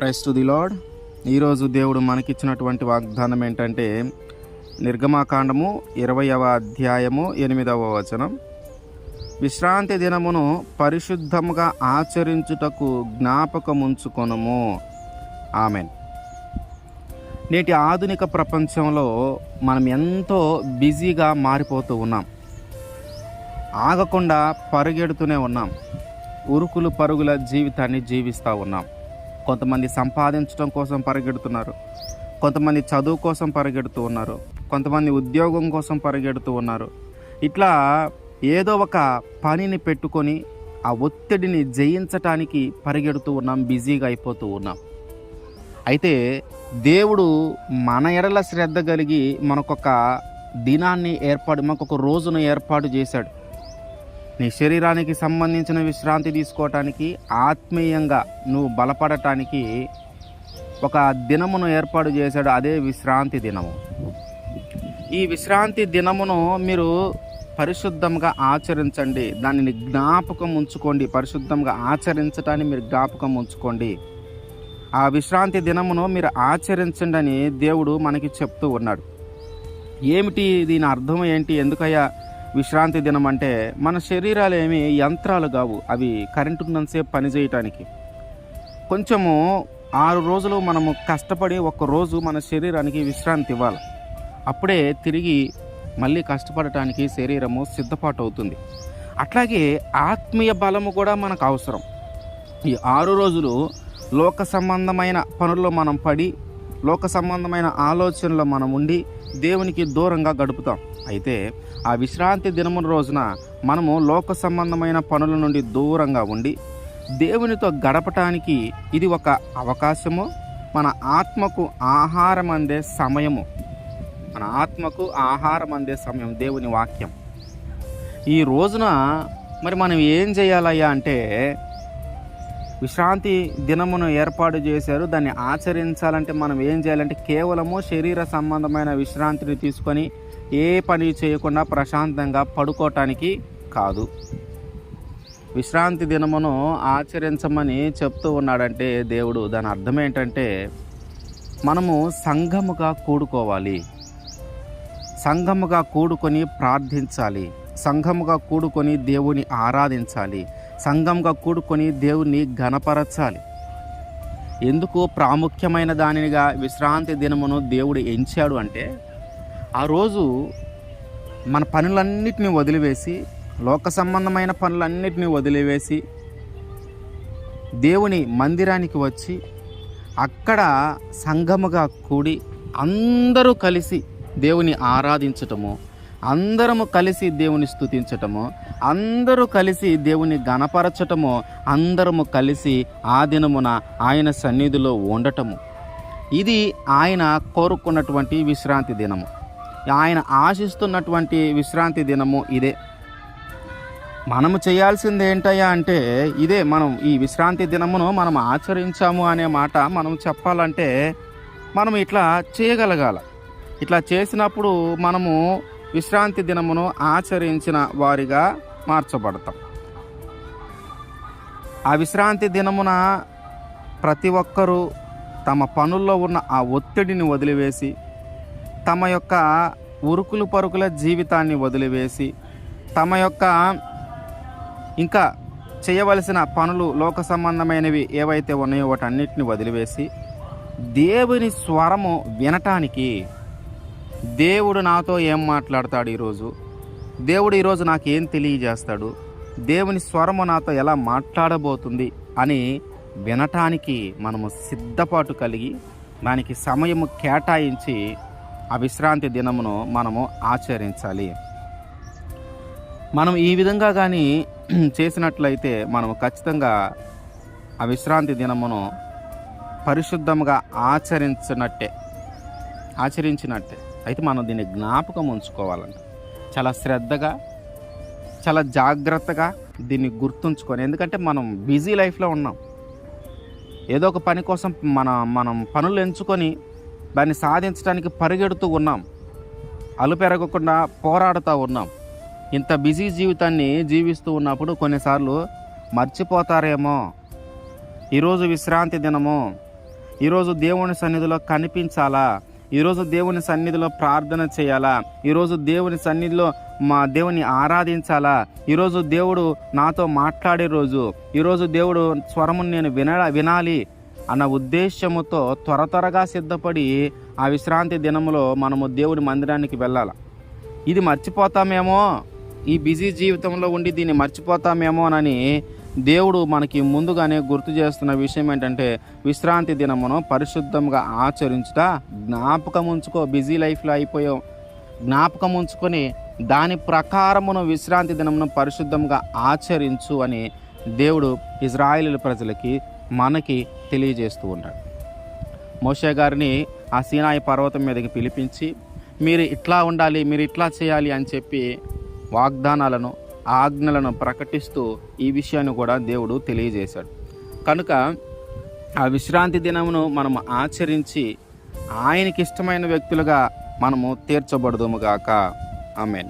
Price to the lord ఈరోజు దేవుడు మనకిచ్చినటువంటి వాగ్దానం ఏంటంటే నిర్గమాకాండము ఇరవయవ అధ్యాయము ఎనిమిదవ వచనం. విశ్రాంతి దినమును పరిశుద్ధముగా ఆచరించుటకు జ్ఞాపకముంచుకొనుము. ఆమెన్. నేటి ఆధునిక ప్రపంచంలో మనం ఎంతో బిజీగా మారిపోతూ ఉన్నాం. ఆగకుండా పరుగెడుతూనే ఉన్నాం. ఉరుకులు పరుగుల జీవితాన్ని జీవిస్తూ ఉన్నాం. కొంతమంది సంపాదించడం కోసం పరిగెడుతున్నారు. కొంతమంది చదువు కోసం పరిగెడుతూ ఉన్నారు. కొంతమంది ఉద్యోగం కోసం పరిగెడుతూ ఉన్నారు. ఇట్లా ఏదో ఒక పనిని పెట్టుకొని ఆ ఒత్తిడిని జయించటానికి పరిగెడుతూ ఉన్నాం బిజీగా అయిపోతూ ఉన్నాం. అయితే దేవుడు మన ఎడల శ్రద్ధ కలిగి మనకొక దినాన్ని ఏర్పాటు మనకొక రోజును ఏర్పాటు చేశాడు. నీ శరీరానికి సంబంధించిన విశ్రాంతి తీసుకోవటానికి ఆత్మీయంగా నువ్వు బలపడటానికి ఒక దినమును ఏర్పాటు చేశాడు అదే విశ్రాంతి దినము. ఈ విశ్రాంతి దినమును మీరు పరిశుద్ధంగా ఆచరించండి. దానిని జ్ఞాపకం ఉంచుకోండి. పరిశుద్ధంగా ఆచరించటాన్ని మీరు జ్ఞాపకం ఉంచుకోండి. ఆ విశ్రాంతి దినమును మీరు ఆచరించండి అని దేవుడు మనకి చెప్తూ ఉన్నాడు. ఏమిటి దీని అర్థం ఏంటి? ఎందుకయ్యా? విశ్రాంతి దినం అంటే మన శరీరాలు ఏమి యంత్రాలు కావు అవి కరెంటు ఉన్నంతసేపు పనిచేయటానికి కొంచెము ఆరు రోజులు మనము కష్టపడి ఒక రోజు మన శరీరానికి విశ్రాంతి ఇవ్వాలి. అప్పుడే తిరిగి మళ్ళీ కష్టపడటానికి శరీరము సిద్ధపాటు అవుతుంది అట్లాగే ఆత్మీయ బలము కూడా మనకు అవసరం. ఈ ఆరు రోజులు లోక సంబంధమైన పనుల్లో మనం పడి లోక సంబంధమైన ఆలోచనలో మనం ఉండి దేవునికి దూరంగా గడుపుతాం. అయితే ఆ విశ్రాంతి దినమున రోజున మనము లోక సంబంధమైన పనుల నుండి దూరంగా ఉండి దేవునితో గడపటానికి ఇది ఒక అవకాశము? మన ఆత్మకు ఆహారం అందే సమయము. మన ఆత్మకు ఆహారం అందే సమయం దేవుని వాక్యం. ఈ రోజున మరి మనం ఏం చేయాలయ్యా అంటే విశ్రాంతి దినమును ఏర్పాటు చేశారు. దాన్ని ఆచరించాలంటే మనం ఏం చేయాలంటే కేవలము శరీర సంబంధమైన విశ్రాంతిని తీసుకొని ఏ పని చేయకుండా ప్రశాంతంగా పడుకోవటానికి కాదు. విశ్రాంతి దినమును ఆచరించమని చెప్తూ ఉన్నాడంటే దేవుడు. దాని అర్థం ఏంటంటే మనము సంఘముగా కూడుకోవాలి. సంఘముగా కూడుకొని ప్రార్థించాలి. సంఘముగా కూడుకొని దేవుని ఆరాధించాలి. సంఘంగా కూడుకొని దేవుణ్ణి ఘనపరచాలి. ఎందుకు ప్రాముఖ్యమైన దానినిగా విశ్రాంతి దినమును దేవుడు ఎంచాడు అంటే ఆ రోజు మన పనులన్నిటిని వదిలివేసి లోక సంబంధమైన పనులన్నిటిని వదిలివేసి దేవుని మందిరానికి వచ్చి అక్కడ సంఘముగా కూడి అందరూ కలిసి దేవుని ఆరాధించటము అందరము కలిసి దేవుని స్థుతించటము అందరూ కలిసి దేవుని గణపరచటము అందరము కలిసి ఆ దినమున ఆయన సన్నిధిలో ఉండటము. ఇది ఆయన కోరుకున్నటువంటి విశ్రాంతి దినము. ఆయన ఆశిస్తున్నటువంటి విశ్రాంతి దినము ఇదే. మనము చేయాల్సింది ఏంటయ్యా అంటే ఇదే మనం ఈ విశ్రాంతి దినమును మనం ఆచరించాము అనే మాట మనం చెప్పాలంటే మనం ఇట్లా చేయగలగాల. ఇట్లా చేసినప్పుడు మనము విశ్రాంతి దినమును ఆచరించిన వారిగా మార్చబడతాం. ఆ విశ్రాంతి దినమున ప్రతి ఒక్కరూ తమ పనుల్లో ఉన్న ఆ ఒత్తిడిని వదిలివేసి తమ యొక్క ఉరుకులు పరుకుల జీవితాన్ని వదిలివేసి తమ యొక్క ఇంకా చేయవలసిన పనులు లోక సంబంధమైనవి ఏవైతే ఉన్నాయో వాటన్నిటిని వదిలివేసి దేవుని స్వరము వినటానికి దేవుడు నాతో ఏం మాట్లాడతాడు ఈరోజు? దేవుడు ఈరోజు నాకు ఏం తెలియజేస్తాడు? దేవుని స్వరము నాతో ఎలా మాట్లాడబోతుంది అని వినటానికి మనము సిద్ధపాటు కలిగి దానికి సమయము కేటాయించి ఆ విశ్రాంతి దినమును మనము ఆచరించాలి. మనం ఈ విధంగా కానీ చేసినట్లయితే మనము ఖచ్చితంగా ఆ విశ్రాంతి దినమును పరిశుద్ధంగా ఆచరించినట్టే ఆచరించినట్టే. అయితే మనం దీన్ని జ్ఞాపకం ఉంచుకోవాలంట. చాలా శ్రద్ధగా చాలా జాగ్రత్తగా దీన్ని గుర్తుంచుకొని ఎందుకంటే మనం బిజీ లైఫ్లో ఉన్నాం. ఏదో ఒక పని కోసం మన మనం పనులు ఎంచుకొని దాన్ని సాధించడానికి పరిగెడుతూ ఉన్నాం. అలుపెరగకుండా పోరాడుతూ ఉన్నాం. ఇంత బిజీ జీవితాన్ని జీవిస్తూ ఉన్నప్పుడు కొన్నిసార్లు మర్చిపోతారేమో. ఈరోజు విశ్రాంతి దినము. ఈరోజు దేవుని సన్నిధిలో కనిపించాలా? ఈరోజు దేవుని సన్నిధిలో ప్రార్థన చేయాలా? ఈరోజు దేవుని సన్నిధిలో మా దేవుని ఆరాధించాలా? ఈరోజు దేవుడు నాతో మాట్లాడే రోజు ఈరోజు దేవుడు స్వరమును నేను విన వినాలి అన్న ఉద్దేశముతో త్వర త్వరగా సిద్ధపడి ఆ విశ్రాంతి దినములో మనము దేవుడి మందిరానికి వెళ్ళాలి. ఇది మర్చిపోతామేమో? ఈ బిజీ జీవితంలో ఉండి దీన్ని మర్చిపోతామేమోనని దేవుడు మనకి ముందుగానే గుర్తు చేస్తున్న విషయం ఏంటంటే విశ్రాంతి దినమును పరిశుద్ధంగా ఆచరించుట జ్ఞాపకం ఉంచుకో బిజీ లైఫ్లో అయిపోయావు. జ్ఞాపకం ఉంచుకొని దాని ప్రకారమును విశ్రాంతి దినమును పరిశుద్ధంగా ఆచరించు అని దేవుడు ఇజ్రాయిల్ ప్రజలకి మనకి తెలియజేస్తూ ఉన్నాడు. మోషే గారిని ఆ సీనాయి పర్వతం మీదకి పిలిపించి మీరు ఇట్లా ఉండాలి మీరు ఇట్లా చేయాలి అని చెప్పి వాగ్దానాలను ఆజ్ఞలను ప్రకటిస్తూ ఈ విషయాన్ని కూడా దేవుడు తెలియజేశాడు. కనుక ఆ విశ్రాంతి దినమును మనం ఆచరించి ఆయనకి ఇష్టమైన వ్యక్తులుగా మనము తీర్చబడదుముగాక ఆమెన్.